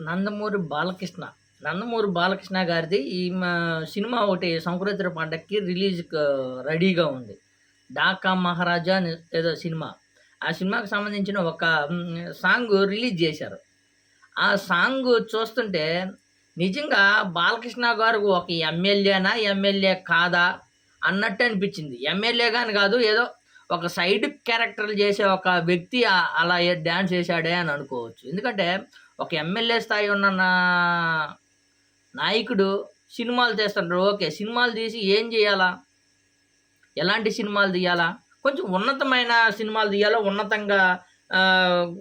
నందమూరి బాలకృష్ణ. నందమూరి బాలకృష్ణ గారిది ఈ మా- సినిమా ఒకటి సంక్రాంతి పండగకి రిలీజ్ రెడీగా ఉంది. డాకా మహారాజా అని ఏదో సినిమా. ఆ సినిమాకి సంబంధించిన ఒక సాంగ్ రిలీజ్ చేశారు. ఆ సాంగ్ చూస్తుంటే నిజంగా బాలకృష్ణ గారు ఒక ఎమ్మెల్యేనా ఎమ్మెల్యే కాదా అన్నట్టు అనిపించింది. ఎమ్మెల్యే కానీ కాదు ఏదో ఒక సైడ్ క్యారెక్టర్లు చేసే ఒక వ్యక్తి అలా డ్యాన్స్ చేశాడే అని అనుకోవచ్చు. ఎందుకంటే ఒక ఎమ్మెల్యే స్థాయి ఉన్న నా- నాయకుడు సినిమాలు తీస్తుంటారు ఓకే సినిమాలు తీసి ఏం చేయాలా? ఎలాంటి సినిమాలు తీయాలా? కొంచెం ఉన్నతమైన సినిమాలు తీయాలా? ఉన్నతంగా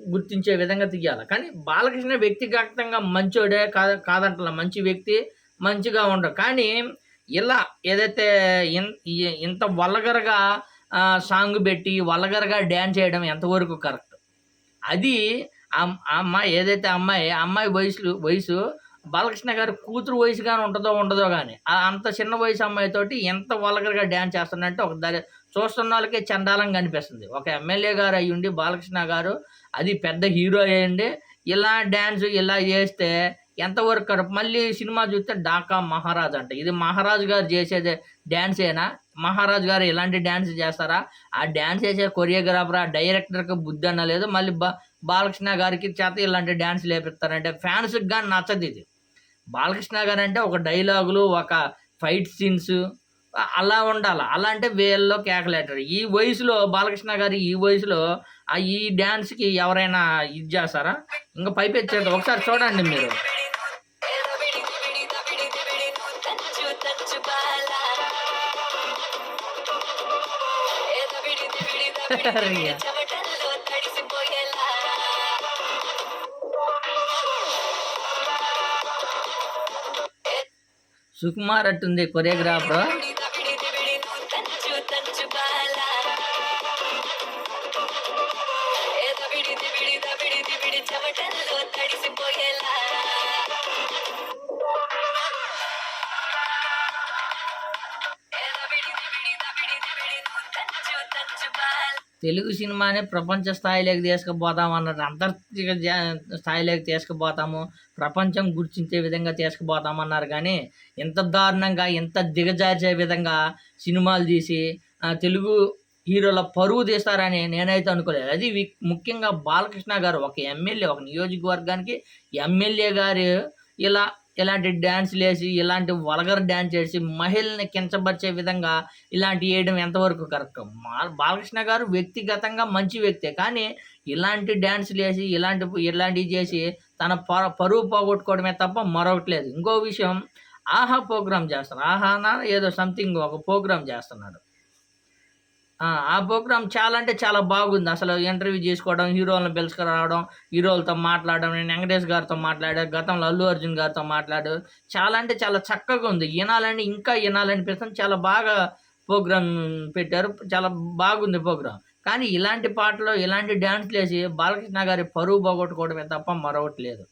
గుర్తించే విధంగా తీయాలి? కానీ బాలకృష్ణ వ్యక్తిగతంగా మంచోడే కాద కాదంటలా. మంచి వ్యక్తి మంచిగా ఉండడు. కానీ ఇలా ఏదైతే ఇన్- ఇంత వల్గరగా సాంగ్ పెట్టి వల్గరగా డ్యాన్స్ చేయడం ఎంతవరకు కరెక్ట్? అది ఆ అమ్మాయి ఏదైతే అమ్మాయి ఆ అమ్మాయి వయసు వయసు బాలకృష్ణ గారి కూతురు వయసుగానే ఉంటుందో ఉండదో కానీ అంత చిన్న వయసు అమ్మాయితోటి ఎంత వల్గరగా డ్యాన్స్ చేస్తున్నట్టు ఒక దారి చూస్తున్న వాళ్ళకే చండాలంగా అనిపిస్తుంది ఒక ఎమ్మెల్యే గారు అయ్యుండి బాలకృష్ణ గారు అది పెద్ద హీరో అయ్యండి ఇలా డ్యాన్స్ ఇలా చేస్తే ఎంతవరకు మళ్ళీ సినిమా చూస్తే డాకా మహారాజ్ అంట. ఇది మహారాజు గారు చేసేది డ్యాన్సేనా మహారాజ్ గారు ఇలాంటి డ్యాన్స్ చేస్తారా? ఆ డ్యాన్స్ చేసే కొరియోగ్రాఫర్ ఆ డైరెక్టర్కి బుద్ధి అన్న లేదు. మళ్ళీ బా బాలకృష్ణ గారికి చేత ఇలాంటి డ్యాన్స్ లేపిస్తారంటే ఫ్యాన్స్కి కానీ నచ్చదు ఇది. బాలకృష్ణ గారు అంటే ఒక డైలాగులు ఒక ఫైట్ సీన్స్ అలా ఉండాలి. అలా అంటే వేల్లో కేకలేటారు. ఈ వయసులో బాలకృష్ణ గారి ఈ వయసులో ఈ డ్యాన్స్కి ఎవరైనా ఇది చేస్తారా? ఇంకా పైపు ఒకసారి చూడండి మీరు. అయ్యా. సుకుమార్ అట్టుంది కొరియోగ్రాఫర్ తెలుగు సినిమాని ప్రపంచ స్థాయిలోకి తీసుకుపోతామన్నారు అంతర్జాతీయ స్థాయిలోకి తీసుకుపోతాము. ప్రపంచం గుర్తించే విధంగా తీసుకుపోతామన్నారు కానీ ఇంత దారుణంగా ఇంత దిగజార్చే విధంగా సినిమాలు తీసి ఆ, తెలుగు హీరోల పరువు తీస్తారని నేనైతే అనుకోలేదు. అది వి- ముఖ్యంగా బాలకృష్ణ గారు ఒక ఎమ్మెల్యే ఒక నియోజకవర్గానికి ఎమ్మెల్యే గారు ఇలా ఇలాంటి డ్యాన్స్లు వేసి ఇలాంటి వలగర్ డ్యాన్స్ వేసి మహిళల్ని కించపరిచే విధంగా ఇలాంటి వేయడం ఎంతవరకు కరెక్ట్ మా బాలకృష్ణ గారు వ్యక్తిగతంగా మంచి వ్యక్తే. కానీ ఇలాంటి డ్యాన్స్లు వేసి ఇలాంటి ఇలాంటివి చేసి తన ప పరువు పోగొట్టుకోవడమే తప్ప మరొకటి లేదు. ఇంకో విషయం ఆహా ప్రోగ్రామ్ చేస్తున్నారు. ఆహాన ఏదో సంథింగ్ ఒక ప్రోగ్రామ్ చేస్తున్నాడు ఆ, ప్రోగ్రామ్ చాలా అంటే చాలా బాగుంది. అసలు ఇంటర్వ్యూ చేసుకోవడం హీరోలను పిలుచుకురావడం హీరోలతో మాట్లాడడం నేను వెంకటేష్ గారితో మాట్లాడా గతంలో అల్లు అర్జున్ గారితో మాట్లాడు చాలా అంటే చాలా చక్కగా ఉంది. వినాలని ఇంకా వినాలనిపిస్తుంది చాలా బాగా ప్రోగ్రామ్ పెట్టారు. చాలా బాగుంది ప్రోగ్రామ్. కానీ ఇలాంటి పాటలు ఇలాంటి డ్యాన్స్లు వేసి బాలకృష్ణ గారి పరువు పోగొట్టుకోవడమే తప్ప మరొకటి లేదు.